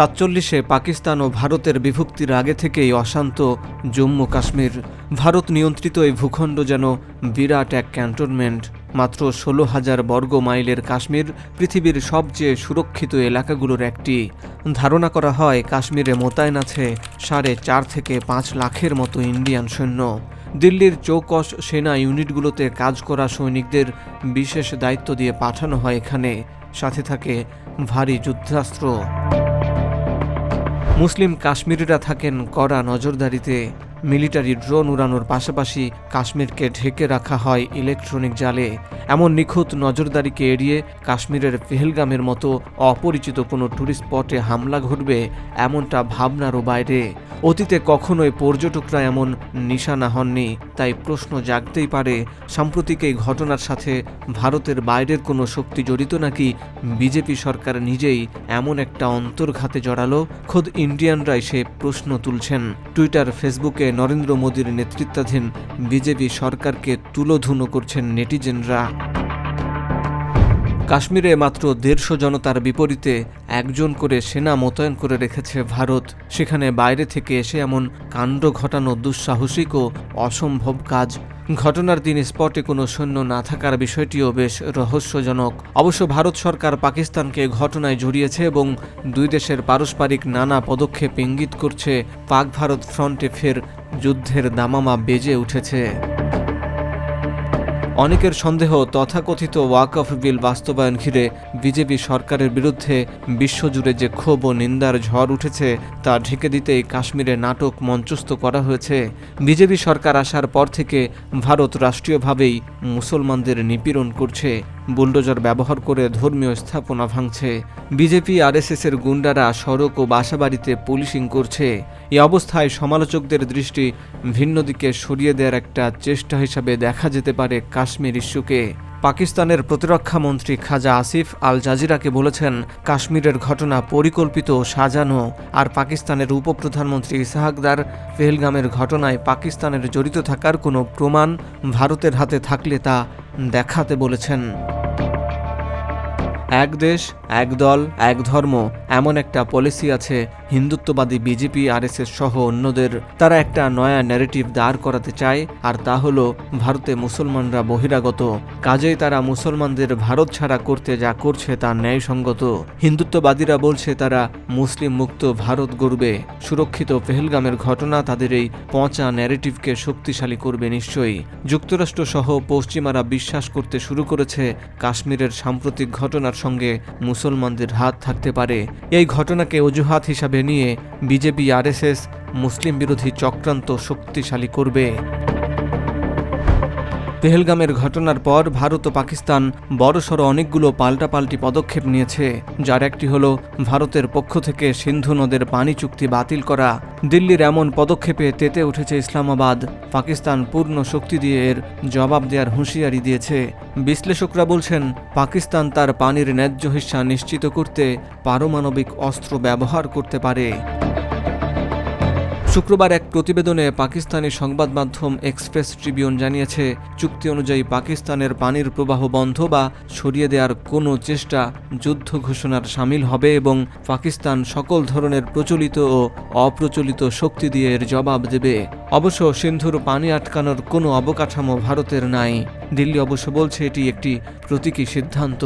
সাতচল্লিশে পাকিস্তান ও ভারতের বিভক্তির আগে থেকেই অশান্ত জম্মু কাশ্মীর। ভারত নিয়ন্ত্রিত এই ভূখণ্ড যেন বিরাট এক ক্যান্টনমেন্ট। মাত্র ষোলো হাজার বর্গ মাইলের কাশ্মীর পৃথিবীর সবচেয়ে সুরক্ষিত এলাকাগুলোর একটি। ধারণা করা হয়, কাশ্মীরে মোতায়েন আছে সাড়ে চার থেকে পাঁচ লাখের মতো ইন্ডিয়ান সৈন্য। দিল্লির চৌকস সেনা ইউনিটগুলোতে কাজ করা সৈনিকদের বিশেষ দায়িত্ব দিয়ে পাঠানো হয় এখানে। সাথে থাকে ভারী যুদ্ধাস্ত্র। মুসলিম কাশ্মীরিরা থাকেন কড়া নজরদারিতে। মিলিটারি ড্রোন উড়ানোর পাশাপাশি কাশ্মীরকে ঢেকে রাখা হয় ইলেকট্রনিক জালে। এমন নিখুঁত নজরদারিকে এড়িয়ে কাশ্মীরের পেহেলগামের মতো অপরিচিত কোনো ট্যুরিস্ট স্পটে হামলা ঘটবে এমনটা ভাবনারও বাইরে। অতীতে কখনোই পর্যটকরা এমন নিশানা হননি, তাই প্রশ্ন জাগতেই পারে, সাম্প্রতিক এই ঘটনার সাথে ভারতের বাইরের কোনো শক্তি জড়িত নাকি বিজেপি সরকার নিজেই এমন একটা অন্তর্ঘাতে জড়ালো? খোদ ইন্ডিয়ানরাই সে প্রশ্ন তুলছেন। টুইটার, ফেসবুকে নরেন্দ্র মোদীর নেতৃত্বাধীন বিজেপি সরকারকে তুলোধুনো করছেন নেটিজেনরা। কাশ্মীরে মাত্র দেড়শো জনতার বিপরীতে একজন করে সেনা মোতায়েন করে রেখেছে ভারত। সেখানে বাইরে থেকে এসে এমন কাণ্ড ঘটানো দুঃসাহসিক ও অসম্ভব কাজ। ঘটনার দিন স্পটে কোনো সৈন্য না থাকার বিষয়টিও বেশ রহস্যজনক। অবশ্য ভারত সরকার পাকিস্তানকে ঘটনায় জড়িয়েছে এবং দুই দেশের পারস্পরিক নানা পদক্ষেপ ইঙ্গিত করছে পাক ভারত ফ্রন্টে ফের যুদ্ধের দামামা বেজে উঠেছে। অনেকের সন্দেহ, তথাকথিত ওয়াকফ বিল বাস্তবায়ন ঘিরে বিজেপি সরকারের বিরুদ্ধে বিশ্বজুড়ে যে ক্ষোভ ও নিন্দার ঝড় উঠেছে, তা ঢেকে দিতেই কাশ্মীরে নাটক মঞ্চস্থ করা হয়েছে। বিজেপি সরকার আসার পর থেকে ভারত রাষ্ট্রীয়ভাবেই মুসলমানদের নিপীড়ন করছে। বুলডোজার ব্যবহার করে ধর্মীয় স্থাপনা ভাঙছে। বিজেপি আরএসএস এর গুন্ডারা সড়ক ও বাসাবাড়িতে পুলিশিং করছে। এ অবস্থায় সমালোচকদের দৃষ্টি ভিন্ন দিকে সরিয়ে দেওয়ার একটা চেষ্টা হিসাবে দেখা যেতে পারে কাশ্মীর ইস্যুকে। পাকিস্তানের প্রতিরক্ষা মন্ত্রী খাজা আসিফ আল জাজিরাকে বলেছেন, কাশ্মীরের ঘটনা পরিকল্পিত সাজানো, আর পাকিস্তানের উপপ্রধানমন্ত্রী ইসাহাকদার পেহেলগামের ঘটনায় পাকিস্তানের জড়িত থাকার কোনো প্রমাণ ভারতের হাতে থাকলে তা দেখাতে বলেছেন। এক দেশ, এক দল, এক ধর্ম, এমন একটা পলিসি আছে হিন্দুত্ববাদী বিজেপি আরএসএস সহ অন্যদের। তারা একটা নয়া ন্যারেটিভ দাঁড় করাতে চায়, আর তা হলো ভারতে মুসলমানরা বহিরাগত। কাজেই তারা মুসলমানদের ভারত ছাড়া করতে যা করছে তা ন্যায়সঙ্গত। হিন্দুত্ববাদীরা বলছে তারা মুসলিম মুক্ত ভারত গড়বে। সুরক্ষিত পেহেলগামের ঘটনা তাদের এই পচা ন্যারেটিভকে শক্তিশালী করবে নিশ্চয়ই। যুক্তরাষ্ট্র সহ পশ্চিমারা বিশ্বাস করতে শুরু করেছে কাশ্মীরের সাম্প্রতিক ঘটনার সঙ্গে মুসলমানদের হাত থাকতে পারে। এই ঘটনাকে অজুহাত হিসাবে নিয়ে বিজেপি, আরএসএস, মুসলিম বিরোধী চক্রান্ত শক্তিশালী করবে। পেহেলগামের ঘটনার পর ভারত ও পাকিস্তান বড়সড় অনেকগুলো পাল্টাপাল্টি পদক্ষেপ নিয়েছে, যার একটি হল ভারতের পক্ষ থেকে সিন্ধু নদের পানি চুক্তি বাতিল করা। দিল্লির এমন পদক্ষেপে তেতে উঠেছে ইসলামাবাদ। পাকিস্তান পূর্ণ শক্তি দিয়ে এর জবাব দেওয়ার হুঁশিয়ারি দিয়েছে। বিশ্লেষকরা বলছেন, পাকিস্তান তার পানির ন্যায্য হিস্সা নিশ্চিত করতে পারমাণবিক অস্ত্র ব্যবহার করতে পারে। শুক্রবার এক প্রতিবেদনে পাকিস্তানি সংবাদ মাধ্যম এক্সপ্রেস ট্রিবিউন জানিয়েছে, চুক্তি অনুযায়ী পাকিস্তানের পানির প্রবাহ বন্ধ বা সরিয়ে দেওয়ার কোনো চেষ্টা যুদ্ধ ঘোষণার সামিল হবে এবং পাকিস্তান সকল ধরনের প্রচলিত ও অপ্রচলিত শক্তি দিয়ে এর জবাব দেবে। অবশ্য সিন্ধুর পানি আটকানোর কোনো অবকাঠামো ভারতের নাই। দিল্লি অবশ্য বলছে এটি একটি প্রতীকী সিদ্ধান্ত।